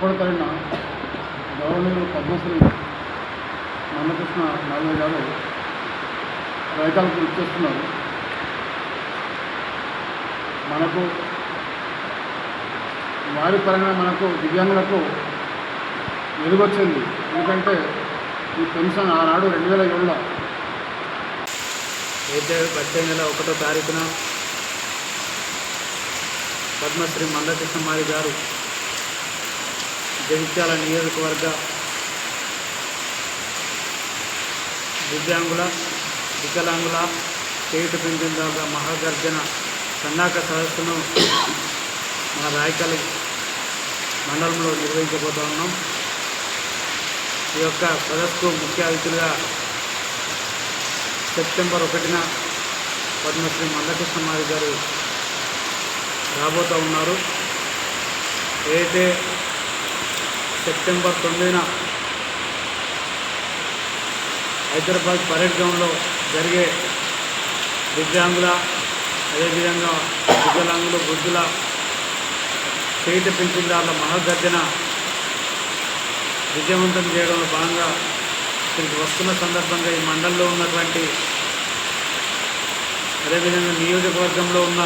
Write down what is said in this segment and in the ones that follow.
ఒకటో గవర్నర్ పద్మశ్రీ రామకృష్ణ మాధవ్ గారు రైతాలకు ఇచ్చేస్తున్నారు. మనకు వారి పరంగా మనకు దివ్యాంగులకు వెలుగొచ్చింది ఎందుకంటే ఈ పెన్షన్ ఆనాడు రెండు వేల ఏడులో అయితే వచ్చే నెల ఒకటో తారీఖున పద్మశ్రీ మందకృష్ణమారి గారు జగిత్యాల నియోజకవర్గ దివ్యాంగుల వికలాంగుల చేయుట పింఛన్దారుల మహాగర్జన సన్నాక సదస్సును మన రాయకల్ మండలంలో నిర్వహించబోతా ఉన్నాం. ఈ యొక్క సదస్సుకు ముఖ్య అతిథులుగా సెప్టెంబర్ ఒకటిన పద్మశ్రీ మందకృష్ణమారి గారు రాబోతూ ఉన్నారు. ఏదైతే సెప్టెంబర్ తొమ్మిదిన హైదరాబాద్ పరేడ్ గ్రౌండ్లో జరిగే దివ్యాంగుల అదేవిధంగా వికలాంగులు వృద్ధుల చేతి పెన్షన్దారుల మహాగర్జన విజయవంతం చేయడంలో భాగంగా ఇక్కడికి వస్తున్న సందర్భంగా ఈ మండలంలో ఉన్నటువంటి అదేవిధంగా నియోజకవర్గంలో ఉన్న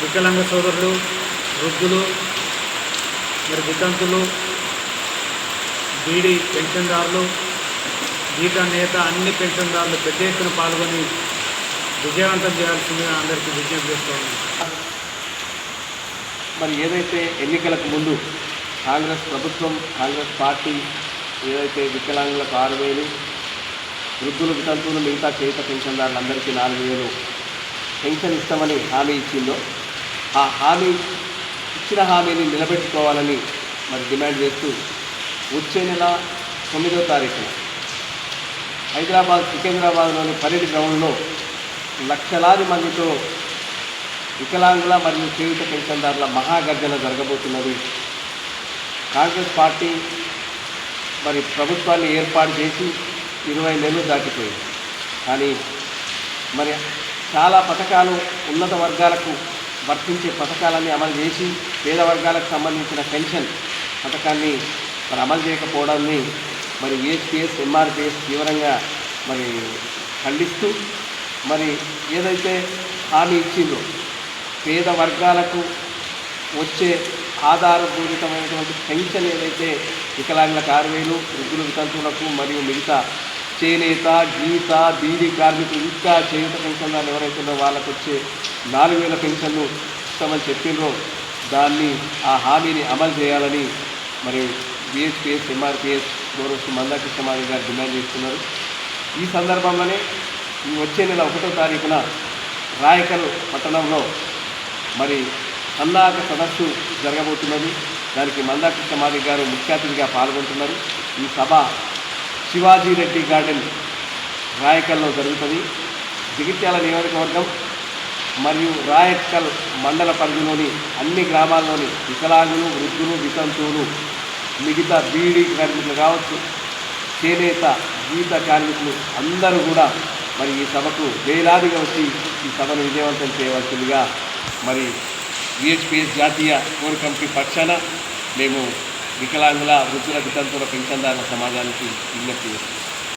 వికలాంగ సోదరులు వృద్ధులు మరి వితంతులు బీడీ పెన్షన్దారులు గీత నేత అన్ని పెన్షన్దారులు పెద్ద ఎత్తున పాల్గొని విజయవంతం చేయాల్సిందిగా అందరికీ విజ్ఞప్తి చేస్తాను మరి ఏదైతే ఎన్నికలకు ముందు కాంగ్రెస్ ప్రభుత్వం కాంగ్రెస్ పార్టీ ఏదైతే వికలాంగులకు ఆరు వేలు వృద్ధులు వితంతువులు మిగతా చేత పెన్షన్దారులందరికీ నాలుగు వేలు పెన్షన్ ఇస్తామని హామీ ఇచ్చిందో ఆ హామీ ఇచ్చిన హామీని నిలబెట్టుకోవాలని మరి డిమాండ్ చేస్తూ వచ్చే నెల తొమ్మిదో తారీఖున హైదరాబాద్ సికింద్రాబాద్లోని పరేడ్ గ్రౌండ్లో లక్షలాది మందితో వికలాంగుల మరియు చేయుత పెన్షన్దారుల మహాగర్జన జరగబోతున్నది. కాంగ్రెస్ పార్టీ మరి ప్రభుత్వాన్ని ఏర్పాటు చేసి ఇరవై నెలలు దాటిపోయింది. కానీ మరి చాలా పథకాలు ఉన్నత వర్గాలకు వర్తించే పథకాలన్నీ అమలు చేసి పేద వర్గాలకు సంబంధించిన పెన్షన్ పథకాన్ని మరి అమలు చేయకపోవడాన్ని మరి విహెచ్పిఎస్ ఎంఆర్పిఎస్ తీవ్రంగా మరి ఖండిస్తూ మరి ఏదైతే హామీ ఇచ్చిందో పేద వర్గాలకు వచ్చే ఆధారపూరితమైనటువంటి పెన్షన్ ఏదైతే వికలాంగులకు ఆరు వేలు వృద్ధులు మరియు మిగతా చేనేత గీత బీడీ కార్మికులు ఇంకా చేయుత పెన్షన్దారులు ఎవరైతే వాళ్ళకు వచ్చే నాలుగు వేల పెన్షన్లు ఇస్తామని చెప్పిండ్రో. దాన్ని ఆ హామీని అమలు చేయాలని మరి బిహెచ్పిఎస్ ఎంఆర్పిఎస్ గౌరవ మందాకృష్ణమారి గారు డిమాండ్ చేస్తున్నారు. ఈ సందర్భంలోనే ఈ వచ్చే నెల ఒకటో తారీఖున రాయకల్ పట్టణంలో మరి సన్నాహక సదస్సు జరగబోతున్నది. దానికి మందాకృష్ణ మాధవ్ గారు ముఖ్య అతిథిగా పాల్గొంటున్నారు. ఈ సభ శివాజీ రెడ్డి గార్డెన్ రాయకల్లో జరుగుతుంది. జగిత్యాల నియోజకవర్గం మరియు రాయకల్ మండల పరిధిలోని అన్ని గ్రామాల్లోని వికలాంగులు వృద్ధులు వితంతువులు మిగతా బీడీ కార్మికులు కావచ్చు చేనేత గీత కార్మికులు అందరూ కూడా మరి ఈ సభకు వేలాదిగా వచ్చి ఈ సభను విజయవంతం చేయవలసిందిగా మరి విహెచ్పిఎస్ జాతీయ కోర్ కమిటీ పక్షాన మేము వికలాంగుల వృద్ధుల వితంతుల పెన్షన్దారుల సమాజానికి విజ్ఞప్తి చేస్తున్నాం.